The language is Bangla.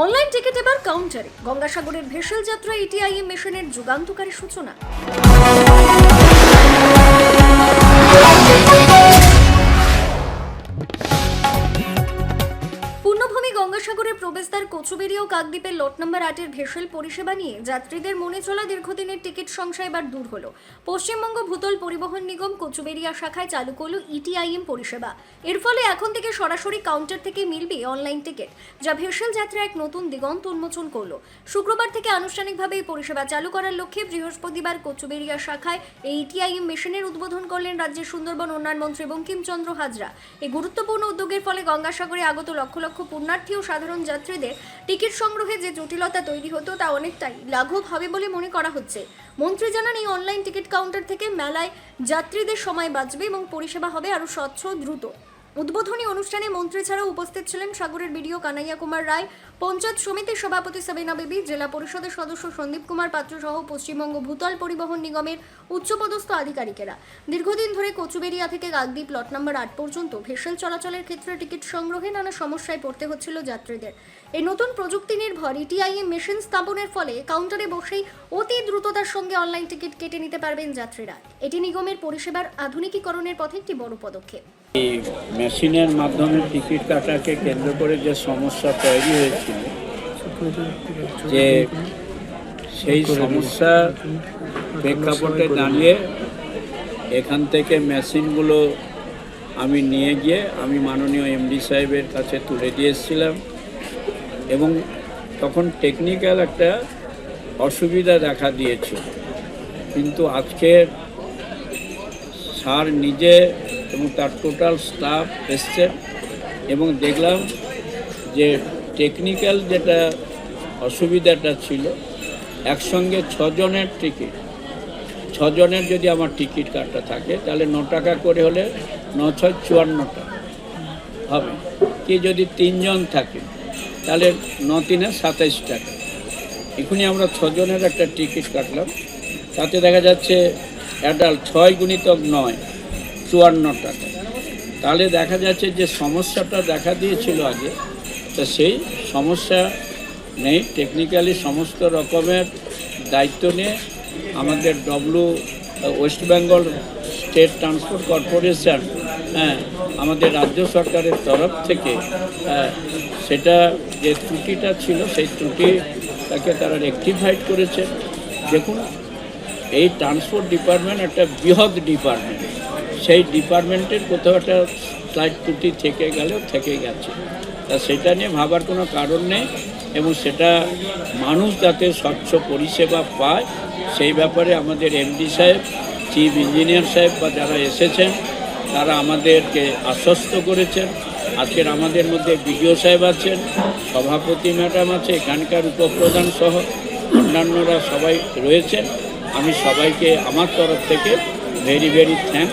অনলাইন টিকিট এবার কাউন্টারে গঙ্গাসাগরের ভেসেল যাত্রা ইটিআইএম মেশিনের যুগান্তকারী সূচনা। ও কাকদ্বীপের লট নম্বর আটের ভেসেল পরিষেবা নিয়ে যাত্রীদের মনে চলা দীর্ঘদিনের টিকিট সংশয় এবার দূর হলো। পশ্চিমবঙ্গ ভূতল পরিবহন নিগম কচুবেড়িয়া শাখায় চালু করল ইটিআইএম পরিষেবা। এর ফলে এখন থেকে সরাসরি কাউন্টার থেকে মিলবে অনলাইন টিকিট, যা ভেসেল যাত্রা এক নতুন দিগন্ত উন্মোচন করল। শুক্রবার থেকে আনুষ্ঠানিকভাবে এই পরিষেবা চালু করার লক্ষ্যে বৃহস্পতিবার কচুবেড়িয়া শাখায় এই ইটিআইএম মেশিনের উদ্বোধন করলেন রাজ্যের সুন্দরবন উন্নয়ন মন্ত্রী বঙ্কিমচন্দ্র হাজরা। এই গুরুত্বপূর্ণ উদ্যোগের ফলে গঙ্গাসাগরে আগত লক্ষ লক্ষ পুণ্যার্থী ও সাধারণ যাত্রীদের টিকিট সংগ্রহে যে জটিলতা তৈরি হতো তা অনেকটাই লাঘব হবে বলে মনে করা হচ্ছে। মন্ত্রী জানান, এই অনলাইন টিকিট কাউন্টার থেকে মেলায় যাত্রীদের সময় বাঁচবে এবং পরিষেবা হবে আরও স্বচ্ছ দ্রুত। উদ্বোধনী অনুষ্ঠানে মন্ত্রী ছাড়াও উপস্থিত ছিলেন সাগরের বিডিও কানাইয়া কুমার রায়, পঞ্চায়েত সমিতির সভাপতি সাবিনা বিবি, জেলা পরিষদের সদস্য সন্দীপ কুমার পাত্র সহ পশ্চিমবঙ্গ ভূতল পরিবহন নিগমের উচ্চপদস্থ আধিকারিকেরা। দীর্ঘদিন ধরে কচুবেরিয়া থেকে কাকদ্বীপ লট নম্বর আট পর্যন্ত ভেসেল চলাচলের ক্ষেত্রে টিকিট সংগ্রহে নানা সমস্যায় পড়তে হচ্ছিল যাত্রীদের। এই নতুন প্রযুক্তি নির্ভর ইটিআইএম মেশিন স্থাপনের ফলে কাউন্টারে বসেই অতি দ্রুততার সঙ্গে অনলাইন টিকিট কেটে নিতে পারবেন যাত্রীরা। এটি নিগমের পরিষেবার আধুনিকীকরণের পথে একটি বড় পদক্ষেপ। এই মেশিনের মাধ্যমে টিকিট কাটাকে কেন্দ্র করে যে সমস্যা তৈরি হয়েছিল, যে সেই সমস্যা প্রেক্ষাপটে দাঁড়িয়ে এখান থেকে মেশিনগুলো আমি নিয়ে গিয়ে আমি মাননীয় এমডি সাহেবের কাছে তুলে দিয়ে এসেছিলাম এবং তখন টেকনিক্যাল একটা অসুবিধা দেখা দিয়েছিল কিন্তু আজকের স্যার নিজে এবং তার টোটাল স্টাফ এসছে এবং দেখলাম যে টেকনিক্যাল যেটা অসুবিধাটা ছিল, একসঙ্গে ছজনের টিকিট ছজনের যদি আমার টিকিট কাটা থাকে, তাহলে ন টাকা করে হলে ন ছয় চুয়ান্ন টাকা হবে। কি যদি তিনজন থাকে, তাহলে ন তিনে সাতাইশ টাকা এখনই আমরা ছজনের একটা টিকিট কাটলাম। তাতে দেখা যাচ্ছে অ্যাডাল্ট ছয় গুণিতক নয়। চুয়ান্ন টাকা তাহলে দেখা যাচ্ছে যে সমস্যাটা দেখা দিয়েছিল আগে তা সেই সমস্যা নেই। টেকনিক্যালি সমস্ত রকমের দায়িত্ব নিয়ে আমাদের W West Bengal State Transport Corporation হ্যাঁ আমাদের রাজ্য সরকারের তরফ থেকে হ্যাঁ, সেটা যে ত্রুটিটা ছিল সেই ত্রুটিটাকে তারা রেকটিফাইড করেছে। দেখুন এই ট্রান্সপোর্ট ডিপার্টমেন্ট একটা বৃহৎ ডিপার্টমেন্ট সেই ডিপার্টমেন্টের কোথাও একটা স্লাইড ত্রুটি থেকে গেলেও থেকে গেছে। তা সেটা নিয়ে ভাবার কোনো কারণ নেই এবং সেটা মানুষ যাতে স্বচ্ছ পরিষেবা পায়, সেই ব্যাপারে আমাদের এমডি সাহেব, চিফ ইঞ্জিনিয়ার সাহেব বা যারা এসেছেন, তারা আমাদেরকে আশ্বস্ত করেছেন। আজকের আমাদের মধ্যে বিডিও সাহেব আছেন, সভাপতি ম্যাডাম আছে, এখানকার উপপ্রধান সহ অন্যান্যরা সবাই রয়েছেন। আমি সবাইকে আমার তরফ থেকে ভেরি ভেরি থ্যাংক